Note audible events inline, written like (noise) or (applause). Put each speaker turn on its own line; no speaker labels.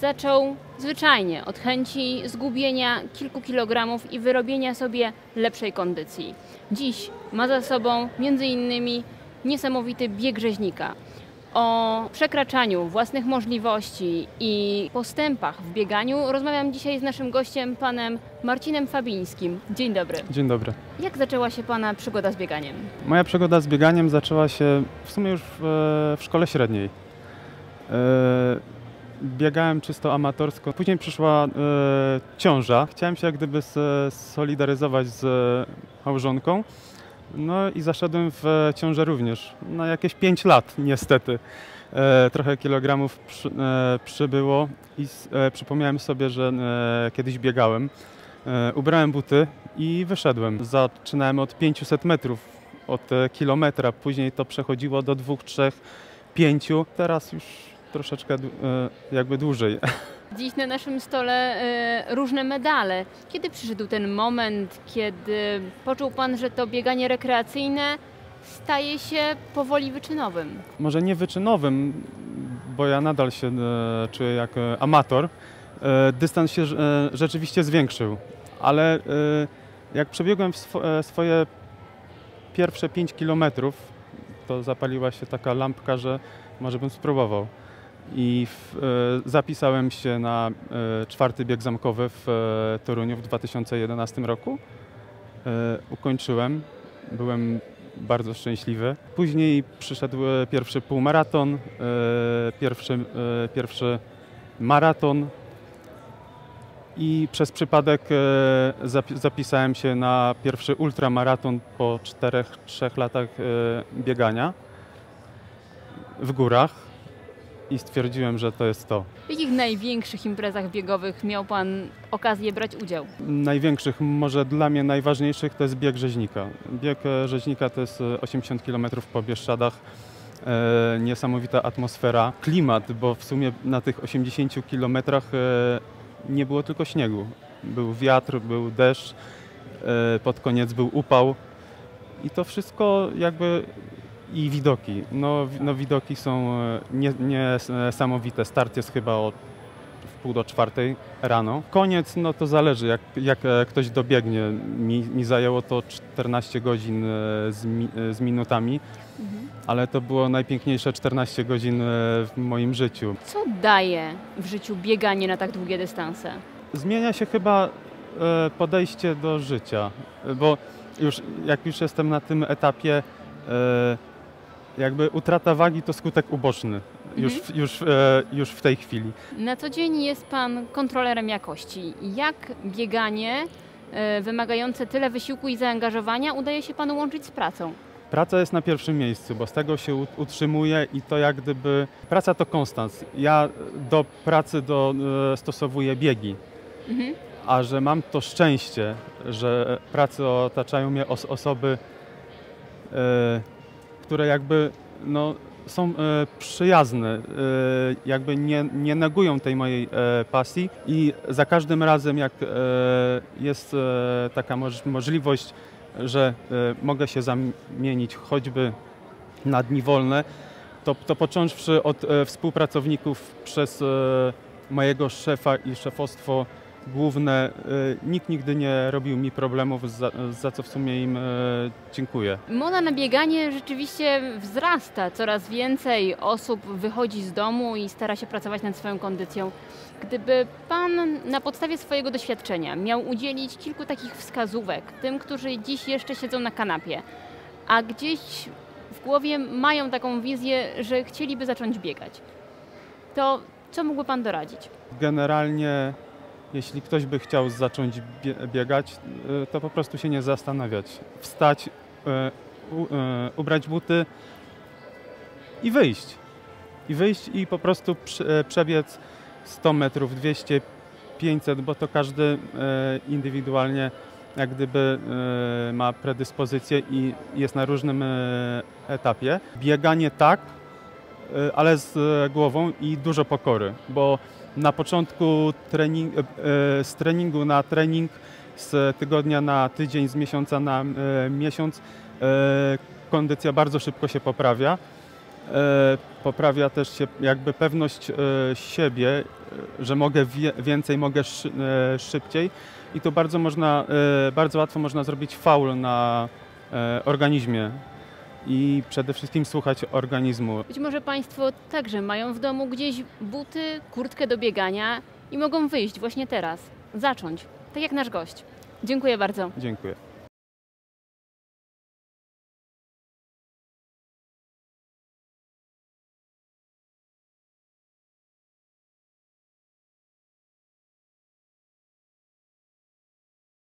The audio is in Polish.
zaczął zwyczajnie od chęci zgubienia kilku kilogramów i wyrobienia sobie lepszej kondycji. Dziś ma za sobą innymi niesamowity bieg rzeźnika. O przekraczaniu własnych możliwości i postępach w bieganiu rozmawiam dzisiaj z naszym gościem, panem Marcinem Fabińskim. Dzień dobry.
Dzień dobry.
Jak zaczęła się pana przygoda z bieganiem?
Moja przygoda z bieganiem zaczęła się w sumie już w, w szkole średniej. Biegałem czysto amatorsko. Później przyszła e, ciąża. Chciałem się jak gdyby solidaryzować z małżonką. No i zaszedłem w ciążę również. Na jakieś 5 lat niestety. E, trochę kilogramów przy, e, przybyło i e, przypomniałem sobie, że e, kiedyś biegałem. E, ubrałem buty i wyszedłem. Zaczynałem od 500 metrów, od kilometra. Później to przechodziło do 2, 3, 5. Teraz już troszeczkę e, jakby dłużej. (laughs)
Dziś na naszym stole e, różne medale. Kiedy przyszedł ten moment, kiedy poczuł pan, że to bieganie rekreacyjne staje się powoli wyczynowym?
Może nie wyczynowym, bo ja nadal się e, czuję jak amator. Dystans się rzeczywiście zwiększył, ale jak przebiegłem swoje pierwsze 5 kilometrów, to zapaliła się taka lampka, że może bym spróbował. I w, e, zapisałem się na e, czwarty bieg zamkowy w e, Toruniu w 2011 roku. E, ukończyłem, byłem bardzo szczęśliwy. Później przyszedł e, pierwszy półmaraton, e, pierwszy, pierwszy maraton i przez przypadek zapi- zapisałem się na pierwszy ultramaraton po 4-3 latach biegania w górach i stwierdziłem, że to jest to.
W jakich największych imprezach biegowych miał pan okazję brać udział?
Największych, może dla mnie najważniejszych to jest bieg rzeźnika. Bieg e, rzeźnika to jest e, 80 km po Bieszczadach. E, niesamowita atmosfera, klimat, bo w sumie na tych 80 km e, nie było tylko śniegu. Był wiatr, był deszcz, e, pod koniec był upał i to wszystko jakby i widoki. No, no widoki są e, nie- niesamowite. Start jest chyba o pół do czwartej rano. Koniec, no to zależy, jak, jak e, ktoś dobiegnie. Mi, mi zajęło to 14 godzin e, z, mi, e, z minutami, ale to było najpiękniejsze 14 godzin e, w moim życiu.
Co daje w życiu bieganie na tak długie dystanse?
Zmienia się chyba e, podejście do życia, e, bo już, jak już jestem na tym etapie, e, jakby utrata wagi to skutek uboczny. Już, w- już, e, już w tej chwili.
Na co dzień jest pan kontrolerem jakości. Jak bieganie e, wymagające tyle wysiłku i zaangażowania udaje się panu łączyć z pracą?
Praca jest na pierwszym miejscu, bo z tego się u- utrzymuję i to jak gdyby... Praca to konstans. Ja do pracy do, e, stosowuję biegi,
Mhm.
a że mam to szczęście, że pracy otaczają mnie os- osoby, e, które jakby no, są e, przyjazne, e, jakby nie, nie negują tej mojej e, pasji i za każdym razem jak e, jest e, taka moż- możliwość, że e, mogę się zamienić choćby na dni wolne, to, to począwszy od współpracowników przez mojego szefa i szefostwo główne, e, nikt nigdy nie robił mi problemów, za, za co w sumie im e, dziękuję.
Moda na bieganie rzeczywiście wzrasta. Coraz więcej osób wychodzi z domu i stara się pracować nad swoją kondycją. Gdyby Pan na podstawie swojego doświadczenia miał udzielić kilku takich wskazówek tym, którzy dziś jeszcze siedzą na kanapie, a gdzieś w głowie mają taką wizję, że chcieliby zacząć biegać, to co mógłby Pan doradzić?
Generalnie, jeśli ktoś by chciał zacząć bie biegać, e, to po prostu się nie zastanawiać. Wstać, u, e, ubrać buty i wyjść. I wyjść i po prostu prze, przebiec 100 metrów, 200, 500, bo to każdy indywidualnie jak gdyby ma predyspozycję i jest na różnym etapie. Bieganie tak, ale z e, głową i dużo pokory, bo na początku trening, e, z treningu na trening, z tygodnia na tydzień, z miesiąca na miesiąc kondycja bardzo szybko się poprawia. Poprawia też się jakby pewność siebie, że mogę więcej, mogę szy, szybciej i tu bardzo można, bardzo łatwo można zrobić faul na organizmie i przede wszystkim słuchać organizmu.
Być może Państwo także mają w domu gdzieś buty, kurtkę do biegania i mogą wyjść właśnie teraz, zacząć, tak jak nasz gość. Dziękuję bardzo.
Dziękuję.